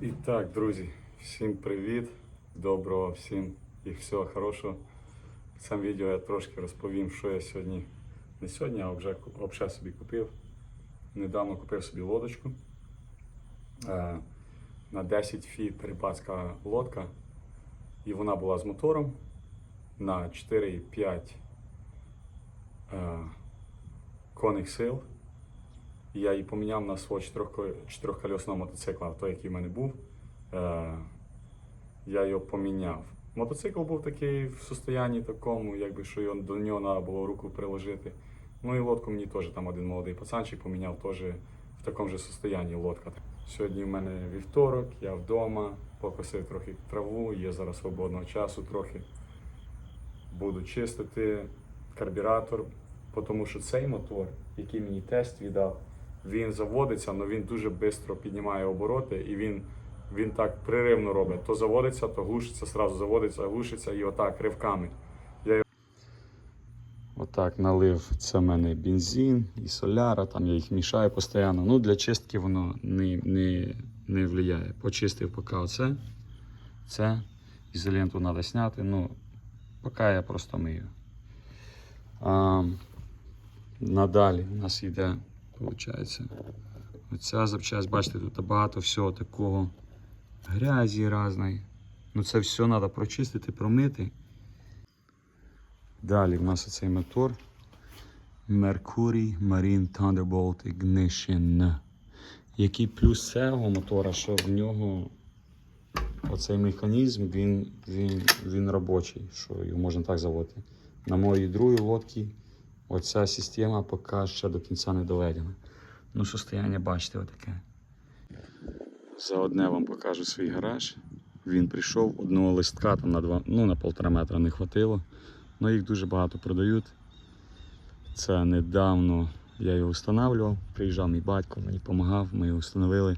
І так, друзі, всім привіт, доброго всім і всього хорошого. В цьому відео я трошки розповім, що я сьогодні, не сьогодні, а вже, вже собі купив. Недавно купив собі лодочку. Е, на 10 фіт рибацька лодка. І вона була з мотором на 4,5 е, конних сил. Я її поміняв на свого чотирьохко- чотирьохкольосного мотоцикла, той, який в мене був. Е, я його поміняв. Мотоцикл був такий в состоянні такому, якби що його, до нього треба було руку приложити. Ну і лодку мені теж там один молодий пацанчик поміняв теж в такому же состоянні лодка. Сьогодні в мене вівторок, я вдома, покосив трохи траву, є зараз свободного часу трохи. Буду чистити карбюратор, тому що цей мотор, який мені тест віддав, він заводиться, але він дуже швидко піднімає обороти і він, він так приривно робить. То заводиться, то глушиться, сразу заводиться, глушиться і отак ривками. Я. Отак налив це в мене бензин і соляра, там я їх мішаю постійно. Ну, для чистки воно не, не, не впливає. Почистив поки оце, це, ізоленту треба зняти. Ну, поки я просто мию. А, надалі у нас йде, виходить, оця запчасть, бачите, тут багато всього такого грязі різної. Ну це все треба прочистити, промити. Далі в нас оцей мотор Mercury Marine Thunderbolt Ignition. Який плюс цього мотора, що в нього оцей механізм, він, він, він робочий, що його можна так заводити. На моїй другій лодці оця система поки ще до кінця не доведена. Ну, состояння бачите отаке. За одне вам покажу свій гараж. Він прийшов, одного листка там на два, ну, на полтора метра не хватило. Ну їх дуже багато продають. Це недавно я його встановлював. Приїжджав мій батько, мені допомагав, ми його встановили.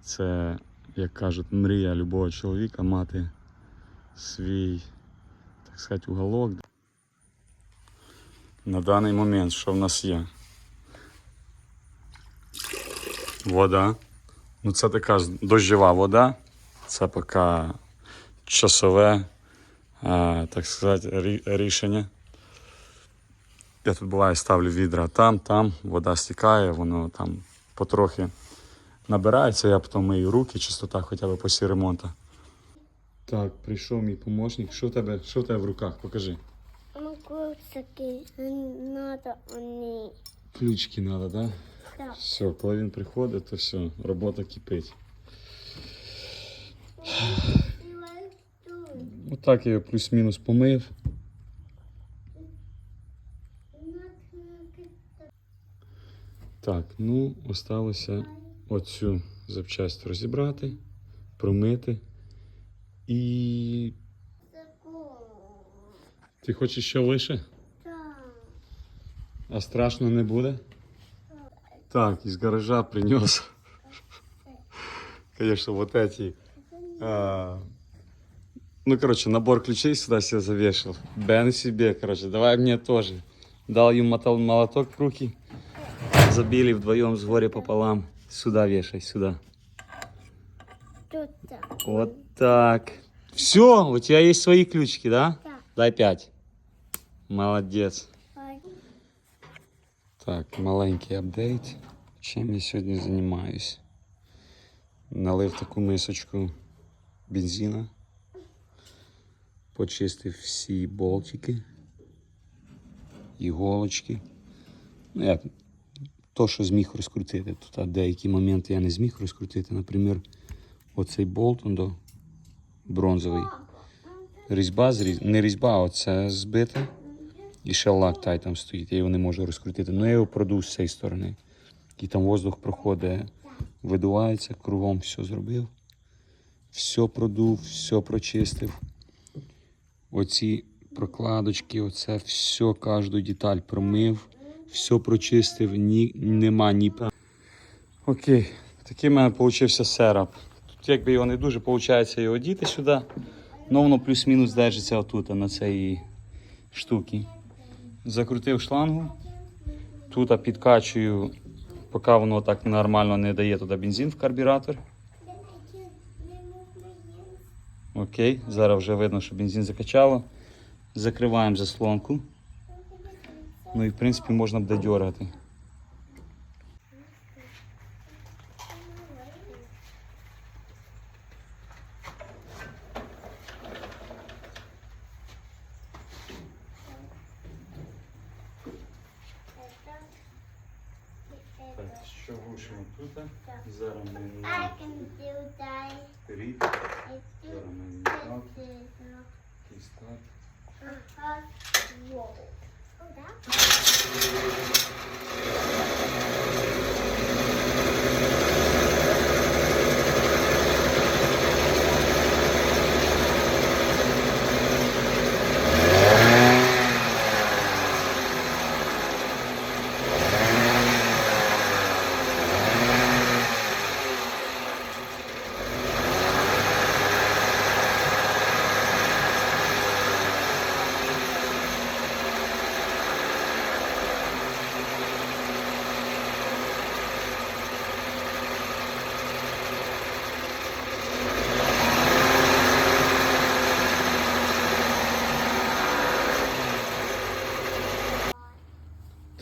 Це, як кажуть, мрія любого чоловіка мати свій, так сказати, уголок. На даний момент, що в нас є? Вода. Ну, це така ж вода. Це поки часове, е, так сказати, рішення. Я тут буває ставлю відра там, там, вода стікає, воно там потрохи набирається, я потім мию руки, чистота хоча б після ремонту. Так, прийшов мій помощник. Що в тебе, що в тебе в руках? Покажи. Ну, курсики надо они. Ключики так? Да? Да. Все, коли він приходить, то все, робота кипить. Отак я плюс-мінус помив. Так, ну, осталося оцю запчасть розібрати, промити. І. Ти хочеш ще лише? А страшно не буде? Так, из гаража принес. Конечно, вот эти. а, ну, короче, набор ключей сюда себе завешал. Бен себе, короче, давай мне тоже. Дал ему мотол- молоток в руки. Забили вдвоем с горя пополам. Сюда вешай, сюда. Так. Вот так. Все, у тебя есть свои ключики, да? Да. Дай пять. Молодец. Так, маленький апдейт. Чим я сьогодні займаюсь? Налив таку мисочку бензина. Почистив всі болтики, іголочки. Ну, я то, що зміг розкрутити. Тут а деякі моменти я не зміг розкрутити. Наприклад, оцей болт он до бронзовий. Різьба не різьба, а оце збита. І ще лактай там стоїть, я його не можу розкрутити. Ну я його продув з цієї сторони. І там воздух проходить, видувається, кругом все зробив. Все продув, все прочистив. Оці прокладочки, оце все, кожну деталь промив, все прочистив, ні, нема ні. Окей, такий в мене получився серап. Тут якби його не дуже виходить його діти сюди, але воно плюс-мінус держиться отут, на цій штуці. Закрутив шлангу. Тут підкачую, поки воно так нормально не дає туди бензин в карбюратор. Окей, зараз вже видно, що бензин закачало. Закриваємо заслонку. Ну і в принципі можна буде дергати. Так, що глушимо тут? Зараз ми I can do that. рік. I do Зараз ми that. кістак.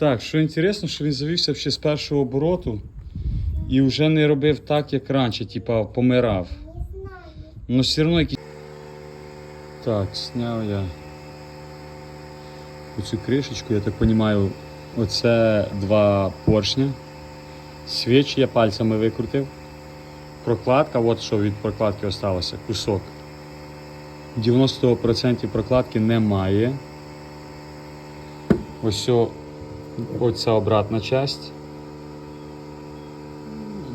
Так, що інтересно, що він завівся ще з першого обороту і вже не робив так, як раніше, типа помирав. Ну все одно якісь. Так, зняв я оцю кришечку, я так розумію, оце два поршня. Свічі я пальцями викрутив. Прокладка, от що від прокладки залишилося, кусок. 90% прокладки немає. Ось о- оця обратна часть.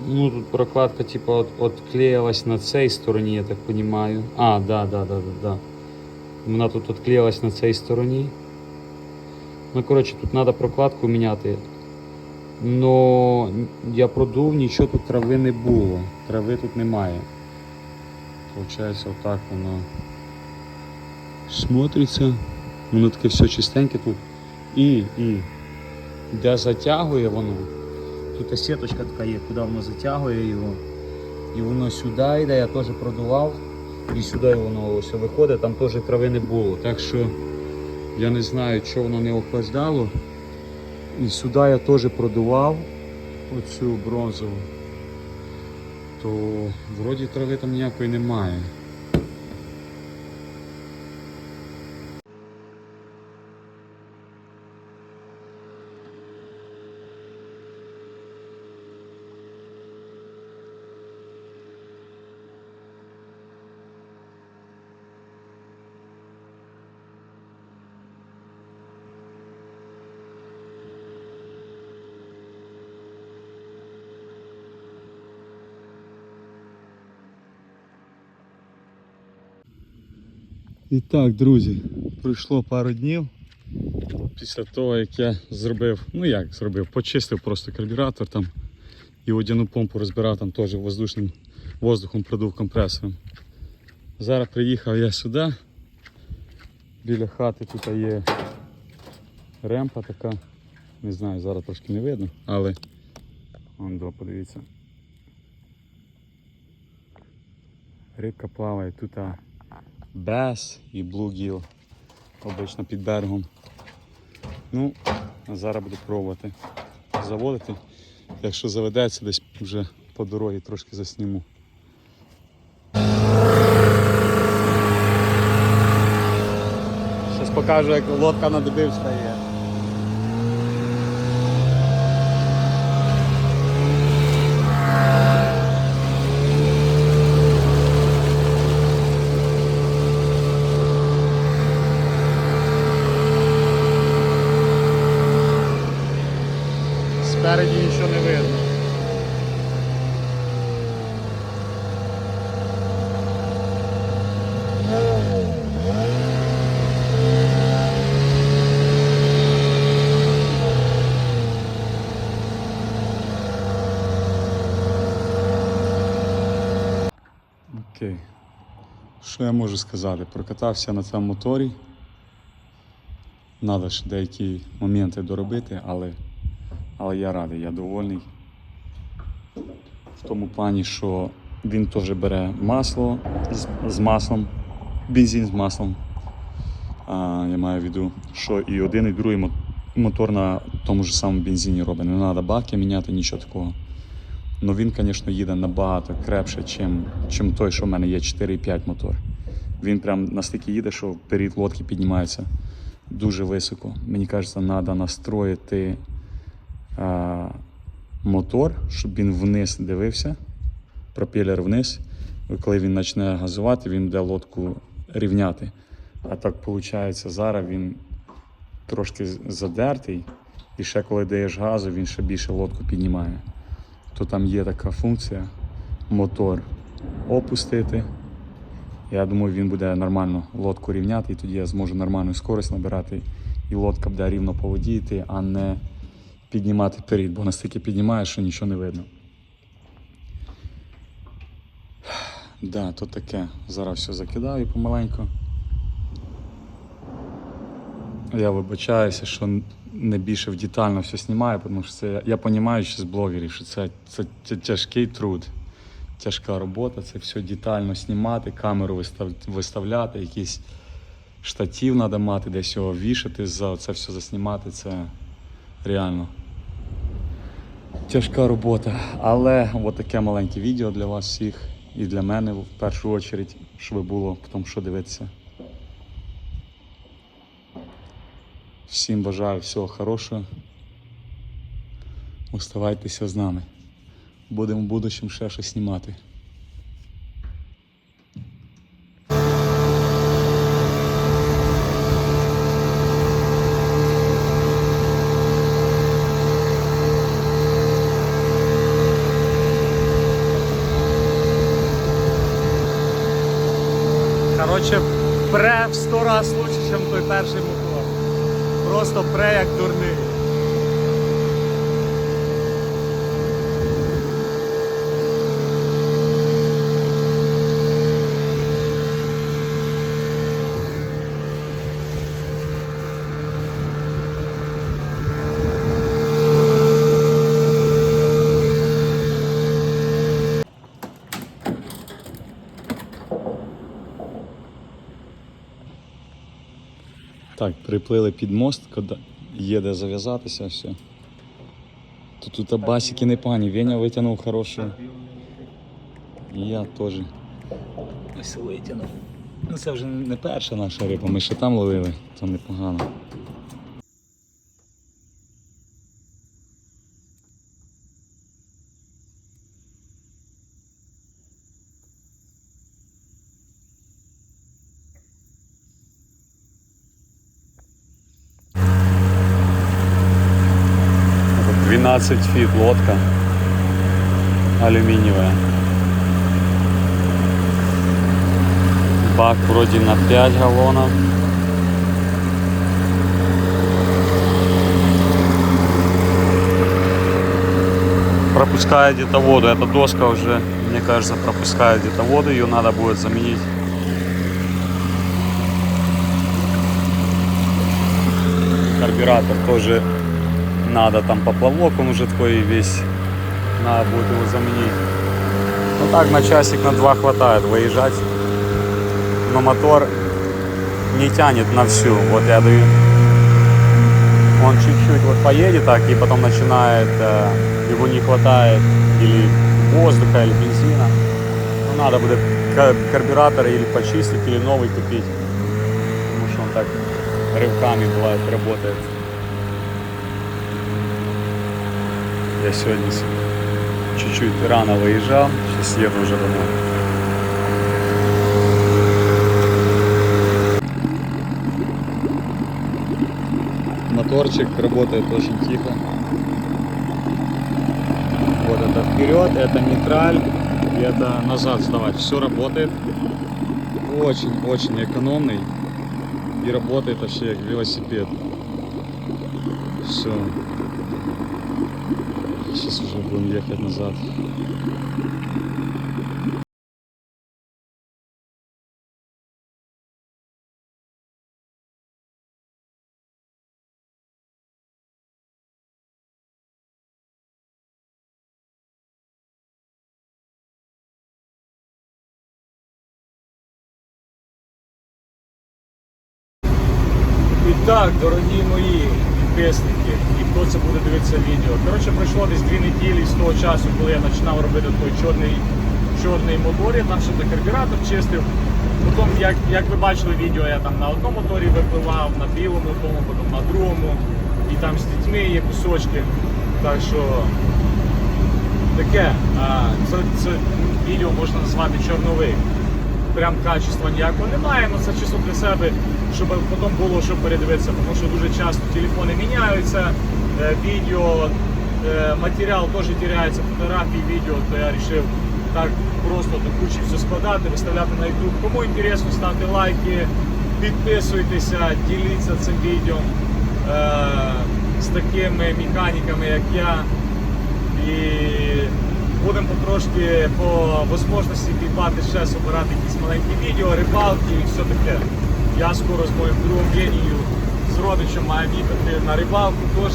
Ну, тут прокладка, типа, от, отклеилась на цій стороні, я так понимаю. А, да, да, да, да, да. Вона тут отклеилась на цій стороні. Ну, коротше, тут треба прокладку міняти. Но я продув, нічого тут трави не було. Трави тут немає. Получається, отак воно смотриться. Воно таке все чистеньке тут. І, і де затягує воно. Тут сіточка така є, куди воно затягує його. І воно сюди йде, я теж продував. І сюди воно ось виходить, там теж трави не було. Так що я не знаю, що воно не охлаждало. І сюди я теж продував оцю бронзову. То вроді трави там ніякої немає. І так, друзі, пройшло пару днів після того, як я зробив, ну як зробив, почистив просто карбюратор там і водяну помпу розбирав там теж воздушним воздухом продув компресором. Зараз приїхав я сюди. Біля хати тут є ремпа така. Не знаю, зараз трошки не видно, але вон до, подивіться. Рибка плаває тут. а, Бес і Bluegill обично під берегом. Ну, а зараз буду пробувати заводити. Якщо заведеться, десь вже по дорозі трошки засніму. Зараз покажу, як лодка на дебив стає. Спереді нічого не видно. Окей. Що я можу сказати? Прокатався на цьому моторі. Треба ще деякі моменти доробити, але, але я радий, я довольний. В тому плані, що Він теж бере масло з, з маслом, бензин з маслом. А, я маю в виду, що і один, і другий мотор на тому ж самому бензині робить. Не треба баки міняти, нічого такого. Ну він, звісно, їде набагато крепше, чим, чим той, що в мене є 4,5 мотор. Він прям настільки їде, що вперед лодки піднімаються дуже високо. Мені кажеться, треба настроїти мотор, щоб він вниз дивився, пропелер вниз. Коли він почне газувати, він буде лодку рівняти. А так виходить, зараз він трошки задертий, і ще коли даєш газу, він ще більше лодку піднімає. То там є така функція мотор опустити. Я думаю, він буде нормально лодку рівняти, і тоді я зможу нормальну скорість набирати, і лодка буде рівно по воді йти, а не піднімати вперед, бо настільки піднімаєш, що нічого не видно. Да, то таке. Зараз все закидаю помаленьку. Я вибачаюся, що не більше в детально все знімаю, тому що це, я розумію ще з блогерів, що це, це, це тяжкий труд, тяжка робота, це все детально знімати, камеру вистав, виставляти, якийсь штатив треба мати, десь його вішати, це все заснімати, це реально тяжка робота. Але от таке маленьке відео для вас всіх і для мене в першу чергу, щоб було потім що дивитися. Всім бажаю всього хорошого. Оставайтеся з нами. Будемо в будущем ще щось знімати. Раз лучше, ніж той перший мотор. Просто пре як дурний. Так, приплили під мост, є де зав'язатися, все. То тут басики не пані, Веня витягнув хорошу. І я теж. Ось витягнув. Ну це вже не перша наша риба, ми ще там ловили, то непогано. Это 12 фит лодка алюминиевая. Бак вроде на 5 галлонов. Пропускает где-то воду. Эта доска уже, мне кажется, пропускает где-то воду. Ее надо будет заменить. Карбюратор тоже надо там поплавок, он уже такой весь, надо будет его заменить. Ну так на часик, на два хватает выезжать, но мотор не тянет на всю, вот я даю, он чуть-чуть вот поедет так и потом начинает, э, его не хватает или воздуха, или бензина, ну надо будет ка- карбюратор или почистить, или новый купить, потому что он так рывками бывает работает. Я сегодня с- чуть-чуть рано выезжал, сейчас еду уже домой. Моторчик работает очень тихо. Вот это вперед, это нейтраль, и это назад сдавать. Все работает. Очень-очень экономный. И работает вообще велосипед. Все. сейчас уже будем ехать назад. І так, дорогі мої підписники хто це буде дивитися відео. Коротше, пройшло десь дві неділі з того часу, коли я починав робити той чорний, чорний мотор, я там ще той карбюратор чистив. Потім, як, як ви бачили відео, я там на одному моторі випливав, на білому тому, потім на другому. І там з дітьми є кусочки. Так що таке, це, це відео можна назвати чорновик. Прям качества ніякого немає, але це чисто для себе, щоб потім було що передивитися, тому що дуже часто телефони міняються, е, відео, е, матеріал теж теряється, фотографії, відео, то я вирішив так просто до кучі все складати, виставляти на YouTube. Кому інтересно, ставте лайки, підписуйтеся, діліться цим відео з такими механіками, як я. І будемо потрошки по можливості кліпати ще збирати якісь маленькі відео, рибалки і все таке. Я скоро з моїм другом Єнією, з родичем маю їхати на рибалку теж.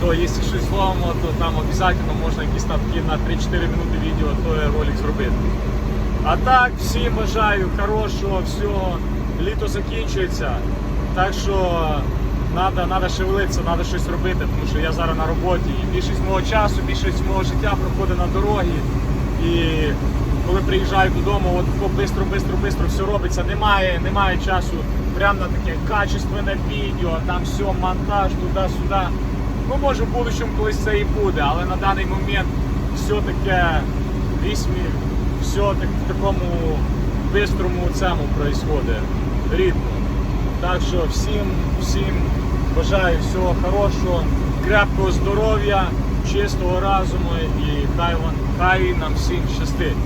То якщо щось ловимо, то там обов'язково можна якісь там на 3-4 минути відео, то ролик зробити. А так, всім бажаю хорошого, всього. Літо закінчується. Так що треба, треба шевелитися, треба щось робити, тому що я зараз на роботі. І більшість мого часу, більшість мого життя проходить на дорогі. І коли приїжджаю додому, от бистро, бистро, бистро все робиться. Немає, немає часу прямо на таке качественне відео, там все, монтаж, туди-сюди. Ну, може, в будущому колись це і буде, але на даний момент все таке вісьмі, все так, в такому бистрому цьому происходить ритму. Так що всім, всім бажаю всього хорошого, крепкого здоров'я, чистого розуму і хай, хай нам всім щастить.